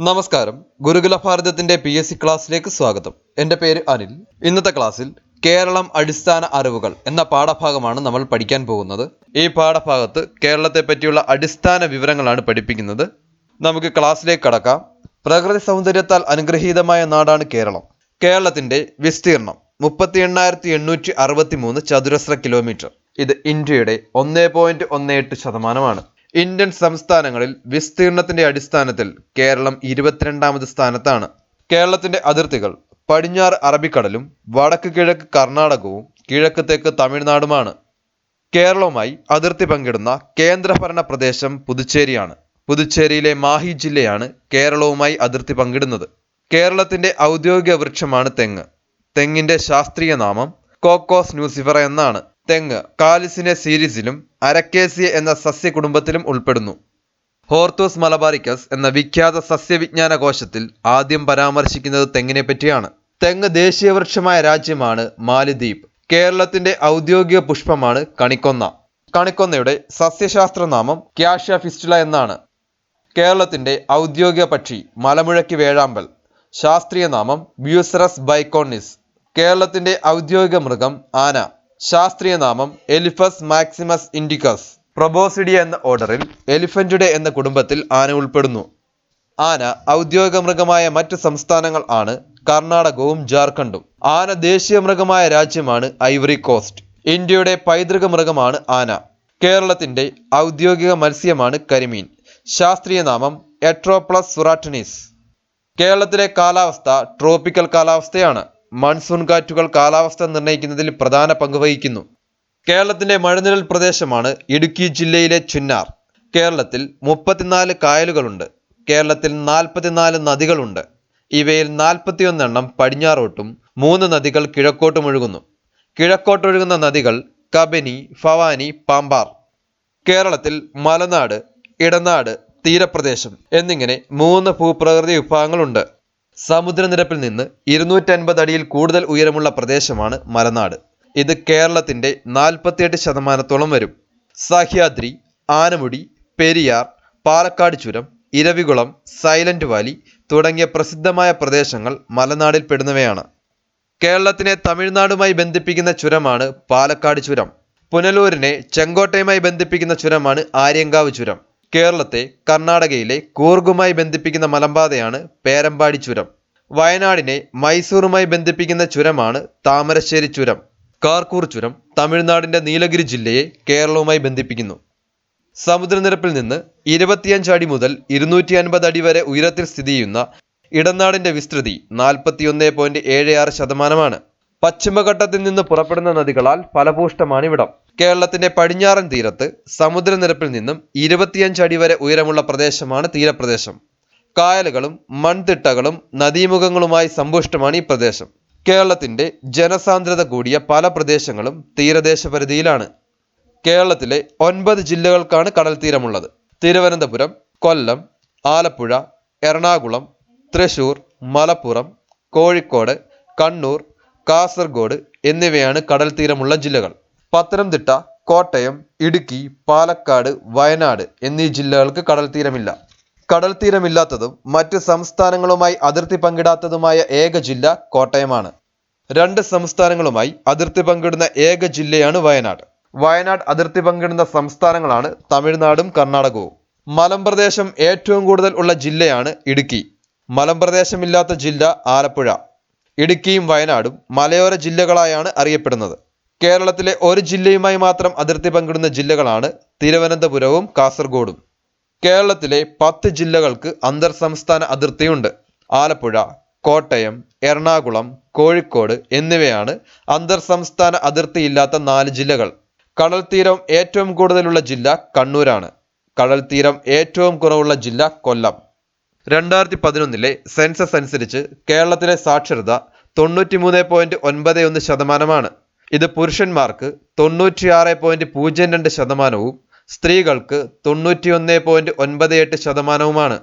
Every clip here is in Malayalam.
നമസ്കാരം. ഗുരുകുല ഭാരതത്തിന്റെ പി എസ് സി ക്ലാസ്സിലേക്ക് സ്വാഗതം. എന്റെ പേര് അനിൽ. ഇന്നത്തെ ക്ലാസ്സിൽ കേരളം അടിസ്ഥാന അറിവുകൾ എന്ന പാഠഭാഗമാണ് നമ്മൾ പഠിക്കാൻ പോകുന്നത്. ഈ പാഠഭാഗത്ത് കേരളത്തെ പറ്റിയുള്ള അടിസ്ഥാന വിവരങ്ങളാണ് പഠിപ്പിക്കുന്നത്. നമുക്ക് ക്ലാസ്സിലേക്ക് കടക്കാം. പ്രകൃതി സൗന്ദര്യത്താൽ അനുഗ്രഹീതമായ നാടാണ് കേരളം. കേരളത്തിന്റെ വിസ്തീർണം മുപ്പത്തി എണ്ണായിരത്തി എണ്ണൂറ്റി അറുപത്തി മൂന്ന് ചതുരശ്ര കിലോമീറ്റർ ഇത് ഇന്ത്യയുടെ ഒന്നേ പോയിന്റ് ഒന്ന് എട്ട് ശതമാനമാണ്. ഇന്ത്യൻ സംസ്ഥാനങ്ങളിൽ വിസ്തീർണത്തിന്റെ അടിസ്ഥാനത്തിൽ കേരളം ഇരുപത്തിരണ്ടാമത് സ്ഥാനത്താണ്. കേരളത്തിന്റെ അതിർത്തികൾ പടിഞ്ഞാറ് അറബിക്കടലും വടക്ക് കിഴക്ക് കർണാടകവും കിഴക്ക് തെക്ക് തമിഴ്നാടുമാണ്. കേരളവുമായി അതിർത്തി പങ്കിടുന്ന കേന്ദ്രഭരണ പ്രദേശം പുതുച്ചേരിയാണ്. പുതുച്ചേരിയിലെ മാഹി ജില്ലയാണ് കേരളവുമായി അതിർത്തി പങ്കിടുന്നത്. കേരളത്തിന്റെ ഔദ്യോഗിക വൃക്ഷമാണ് തെങ്ങ്. തെങ്ങിന്റെ ശാസ്ത്രീയ നാമം കോക്കോസ് ന്യൂസിഫറ എന്നാണ്. തെങ്ങ് കാലിസിനെ സീരീസിലും അരക്കേസിയ എന്ന സസ്യകുടുംബത്തിലും ഉൾപ്പെടുന്നു. ഹോർത്തൂസ് മലബാറിക്കസ് എന്ന വിഖ്യാത സസ്യവിജ്ഞാന കോശത്തിൽ ആദ്യം പരാമർശിക്കുന്നത് തെങ്ങിനെ പറ്റിയാണ്. തെങ്ങ് ദേശീയ വൃക്ഷമായ രാജ്യമാണ് മാലിദ്വീപ്. കേരളത്തിന്റെ ഔദ്യോഗിക പുഷ്പമാണ് കണിക്കൊന്ന. കണിക്കൊന്നയുടെ സസ്യശാസ്ത്ര നാമം ക്യാഷ്യ ഫിസ്റ്റുല എന്നാണ്. കേരളത്തിന്റെ ഔദ്യോഗിക പക്ഷി മലമുഴക്കി വേഴാമ്പൽ. ശാസ്ത്രീയ നാമം ബ്യൂസറസ് ബൈക്കോണിസ്. കേരളത്തിന്റെ ഔദ്യോഗിക മൃഗം ആന. ശാസ്ത്രീയ നാമം എലിഫസ് മാക്സിമസ് ഇൻഡിക്കസ് പ്രൊബോസിഡിയ എന്ന ഓർഡറിൽ എലിഫന്റുടെ എന്ന കുടുംബത്തിൽ ആന ഉൾപ്പെടുന്നു. ആന ഔദ്യോഗിക മൃഗമായ മറ്റ് സംസ്ഥാനങ്ങൾ ആണ് കർണാടകവും ജാർഖണ്ഡും. ആന ദേശീയ മൃഗമായ രാജ്യമാണ് ഐവറി കോസ്റ്റ് ഇന്ത്യയുടെ പൈതൃക മൃഗമാണ് ആന. കേരളത്തിന്റെ ഔദ്യോഗിക മത്സ്യമാണ് കരിമീൻ. ശാസ്ത്രീയ നാമം എട്രോപ്ലസ് സുറാറ്റനീസ് കേരളത്തിലെ കാലാവസ്ഥ ട്രോപ്പിക്കൽ കാലാവസ്ഥയാണ്. മൺസൂൺ കാറ്റുകൾ കാലാവസ്ഥ നിർണയിക്കുന്നതിൽ പ്രധാന പങ്ക് വഹിക്കുന്നു. കേരളത്തിന്റെ മഴനിഴൽ പ്രദേശമാണ് ഇടുക്കി ജില്ലയിലെ ചുന്നാർ. കേരളത്തിൽ മുപ്പത്തിനാല് കായലുകളുണ്ട്. കേരളത്തിൽ നാൽപ്പത്തിനാല് നദികളുണ്ട്. ഇവയിൽ നാൽപ്പത്തിയൊന്നെണ്ണം പടിഞ്ഞാറോട്ടും മൂന്ന് നദികൾ കിഴക്കോട്ടും ഒഴുകുന്നു. കിഴക്കോട്ടൊഴുകുന്ന നദികൾ കബനി ഭവാനി പാമ്പാർ. കേരളത്തിൽ മലനാട് ഇടനാട് തീരപ്രദേശം എന്നിങ്ങനെ മൂന്ന് ഭൂപ്രകൃതി വിഭാഗങ്ങളുണ്ട്. സമുദ്രനിരപ്പിൽ നിന്ന് ഇരുന്നൂറ്റൻപത് അടിയിൽ കൂടുതൽ ഉയരമുള്ള പ്രദേശമാണ് മലനാട് ഇത് കേരളത്തിന്റെ നാൽപ്പത്തിയെട്ട് ശതമാനത്തോളം വരും. സഹ്യാദ്രി ആനമുടി പെരിയാർ പാലക്കാട് ചുരം ഇരവികുളം സൈലന്റ് വാലി തുടങ്ങിയ പ്രസിദ്ധമായ പ്രദേശങ്ങൾ മലനാടിൽ പെടുന്നവയാണ്. കേരളത്തിനെ തമിഴ്നാടുമായി ബന്ധിപ്പിക്കുന്ന ചുരമാണ് പാലക്കാട് ചുരം. പുനലൂരിനെ ചെങ്കോട്ടയുമായി ബന്ധിപ്പിക്കുന്ന ചുരമാണ് ആര്യങ്കാവ് ചുരം. കേരളത്തെ കർണാടകയിലെ കൂർഗുമായി ബന്ധിപ്പിക്കുന്ന മലമ്പാതയാണ് പേരമ്പാടി ചുരം. വയനാടിനെ മൈസൂറുമായി ബന്ധിപ്പിക്കുന്ന ചുരമാണ് താമരശ്ശേരി ചുരം. കാർക്കൂർ ചുരം തമിഴ്നാടിന്റെ നീലഗിരി ജില്ലയെ കേരളവുമായി ബന്ധിപ്പിക്കുന്നു. സമുദ്രനിരപ്പിൽ നിന്ന് ഇരുപത്തിയഞ്ച് അടി മുതൽ ഇരുന്നൂറ്റി അൻപത് അടി വരെ ഉയരത്തിൽ സ്ഥിതി ചെയ്യുന്ന ഇടനാടിന്റെ വിസ്തൃതി നാൽപ്പത്തിയൊന്ന് പോയിന്റ് ഏഴ് ആറ് ശതമാനമാണ്. പശ്ചിമഘട്ടത്തിൽ നിന്ന് പുറപ്പെടുന്ന നദികളാൽ ഫലഭൂഷ്ടമാണ് ഇവിടം കേരളത്തിന്റെ പടിഞ്ഞാറൻ തീരത്ത് സമുദ്രനിരപ്പിൽ നിന്നും ഇരുപത്തിയഞ്ച് അടി വരെ ഉയരമുള്ള പ്രദേശമാണ് തീരപ്രദേശം. കായലുകളും മൺതിട്ടകളും നദീമുഖങ്ങളുമായി സമ്പുഷ്ടമാണ് ഈ പ്രദേശം. കേരളത്തിന്റെ ജനസാന്ദ്രത കൂടിയ പല പ്രദേശങ്ങളും തീരദേശ പരിധിയിലാണ് കേരളത്തിലെ ഒൻപത് ജില്ലകൾക്കാണ് കടൽ തീരമുള്ളത്. തിരുവനന്തപുരം കൊല്ലം ആലപ്പുഴ എറണാകുളം തൃശൂർ മലപ്പുറം കോഴിക്കോട് കണ്ണൂർ കാസർഗോഡ് എന്നിവയാണ് കടൽ തീരമുള്ള ജില്ലകൾ. പത്തനംതിട്ട കോട്ടയം ഇടുക്കി പാലക്കാട് വയനാട് എന്നീ ജില്ലകൾക്ക് കടൽ തീരമില്ല. കടൽ തീരമില്ലാത്തതും മറ്റ് സംസ്ഥാനങ്ങളുമായി അതിർത്തി പങ്കിടാത്തതുമായ ഏക ജില്ല കോട്ടയമാണ്. രണ്ട് സംസ്ഥാനങ്ങളുമായി അതിർത്തി പങ്കിടുന്ന ഏക ജില്ലയാണ് വയനാട്. വയനാട് അതിർത്തി പങ്കിടുന്ന സംസ്ഥാനങ്ങളാണ് തമിഴ്നാടും കർണാടകവും. മലമ്പ്രദേശം ഏറ്റവും കൂടുതൽ ഉള്ള ജില്ലയാണ് ഇടുക്കി. മലമ്പ്രദേശമില്ലാത്ത ജില്ല ആലപ്പുഴ. ഇടുക്കിയും വയനാടും മലയോര ജില്ലകളായാണ് അറിയപ്പെടുന്നത്. കേരളത്തിലെ ഒരു ജില്ലയുമായി മാത്രം അതിർത്തി പങ്കിടുന്ന ജില്ലകളാണ് തിരുവനന്തപുരവും കാസർഗോഡും. കേരളത്തിലെ പത്ത് ജില്ലകൾക്ക് അന്തർ സംസ്ഥാന അതിർത്തിയുണ്ട്. ആലപ്പുഴ കോട്ടയം എറണാകുളം കോഴിക്കോട് എന്നിവയാണ് അന്തർ സംസ്ഥാന അതിർത്തിയില്ലാത്ത നാല് ജില്ലകൾ. കടൽത്തീരം തീരം ഏറ്റവും കൂടുതലുള്ള ജില്ല കണ്ണൂരാണ്. കടൽത്തീരം തീരം ഏറ്റവും കുറവുള്ള ജില്ല കൊല്ലം. രണ്ടായിരത്തി പതിനൊന്നിലെ സെൻസസ് അനുസരിച്ച് കേരളത്തിലെ സാക്ഷരത തൊണ്ണൂറ്റി മൂന്ന് പോയിന്റ് ഒൻപത് ഒന്ന് ശതമാനമാണ്. ഇത് പുരുഷന്മാർക്ക് തൊണ്ണൂറ്റിയാറ് പോയിന്റ് പൂജ്യം രണ്ട് ശതമാനവും സ്ത്രീകൾക്ക് തൊണ്ണൂറ്റിയൊന്ന് പോയിന്റ് ഒൻപത് എട്ട് ശതമാനവുമാണ്.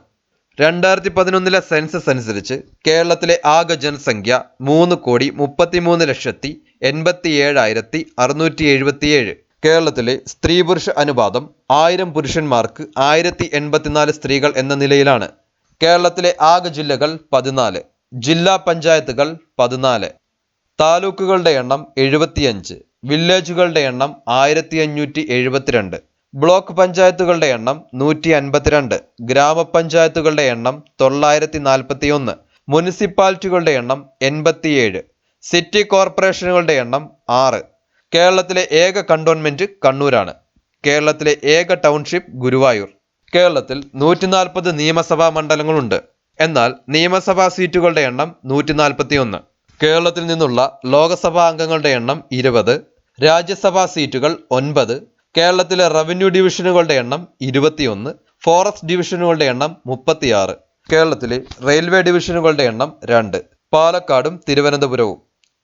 രണ്ടായിരത്തി പതിനൊന്നിലെ സെൻസസ് അനുസരിച്ച് കേരളത്തിലെ ആകെ ജനസംഖ്യ മൂന്ന് കോടി മുപ്പത്തിമൂന്ന് ലക്ഷത്തി എൺപത്തി ഏഴായിരത്തി അറുന്നൂറ്റി എഴുപത്തിയേഴ്. കേരളത്തിലെ സ്ത്രീ പുരുഷ അനുപാതം ആയിരം പുരുഷന്മാർക്ക് ആയിരത്തി എൺപത്തിനാല് സ്ത്രീകൾ എന്ന നിലയിലാണ്. കേരളത്തിലെ ആകെ ജില്ലകൾ പതിനാല് ജില്ലാ പഞ്ചായത്തുകൾ പതിനാല്. താലൂക്കുകളുടെ എണ്ണം എഴുപത്തിയഞ്ച് വില്ലേജുകളുടെ എണ്ണം ആയിരത്തി അഞ്ഞൂറ്റി എഴുപത്തിരണ്ട് ബ്ലോക്ക് പഞ്ചായത്തുകളുടെ എണ്ണം നൂറ്റി അൻപത്തിരണ്ട് ഗ്രാമപഞ്ചായത്തുകളുടെ എണ്ണം തൊള്ളായിരത്തി നാൽപ്പത്തി ഒന്ന് മുനിസിപ്പാലിറ്റികളുടെ എണ്ണം എൺപത്തിയേഴ് സിറ്റി കോർപ്പറേഷനുകളുടെ എണ്ണം ആറ്. കേരളത്തിലെ ഏക കണ്ടോൺമെന്റ് കണ്ണൂരാണ്. കേരളത്തിലെ ഏക ടൗൺഷിപ്പ് ഗുരുവായൂർ. കേരളത്തിൽ നൂറ്റി നാൽപ്പത് നിയമസഭാ മണ്ഡലങ്ങളുണ്ട്. എന്നാൽ നിയമസഭാ സീറ്റുകളുടെ എണ്ണം നൂറ്റി നാൽപ്പത്തി ഒന്ന് കേരളത്തിൽ നിന്നുള്ള ലോകസഭാ അംഗങ്ങളുടെ എണ്ണം ഇരുപത് രാജ്യസഭാ സീറ്റുകൾ ഒൻപത് കേരളത്തിലെ റവന്യൂ ഡിവിഷനുകളുടെ എണ്ണം ഇരുപത്തിയൊന്ന് ഫോറസ്റ്റ് ഡിവിഷനുകളുടെ എണ്ണം മുപ്പത്തിയാറ് കേരളത്തിലെ റെയിൽവേ ഡിവിഷനുകളുടെ എണ്ണം രണ്ട്. പാലക്കാടും തിരുവനന്തപുരവും.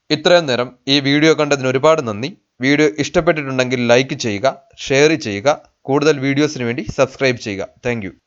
ഇത്രയും നേരം ഈ വീഡിയോ കണ്ടതിന് ഒരുപാട് നന്ദി. വീഡിയോ ഇഷ്ടപ്പെട്ടിട്ടുണ്ടെങ്കിൽ ലൈക്ക് ചെയ്യുക ഷെയർ ചെയ്യുക കൂടുതൽ വീഡിയോസിന് വേണ്ടി സബ്സ്ക്രൈബ് ചെയ്യുക. താങ്ക്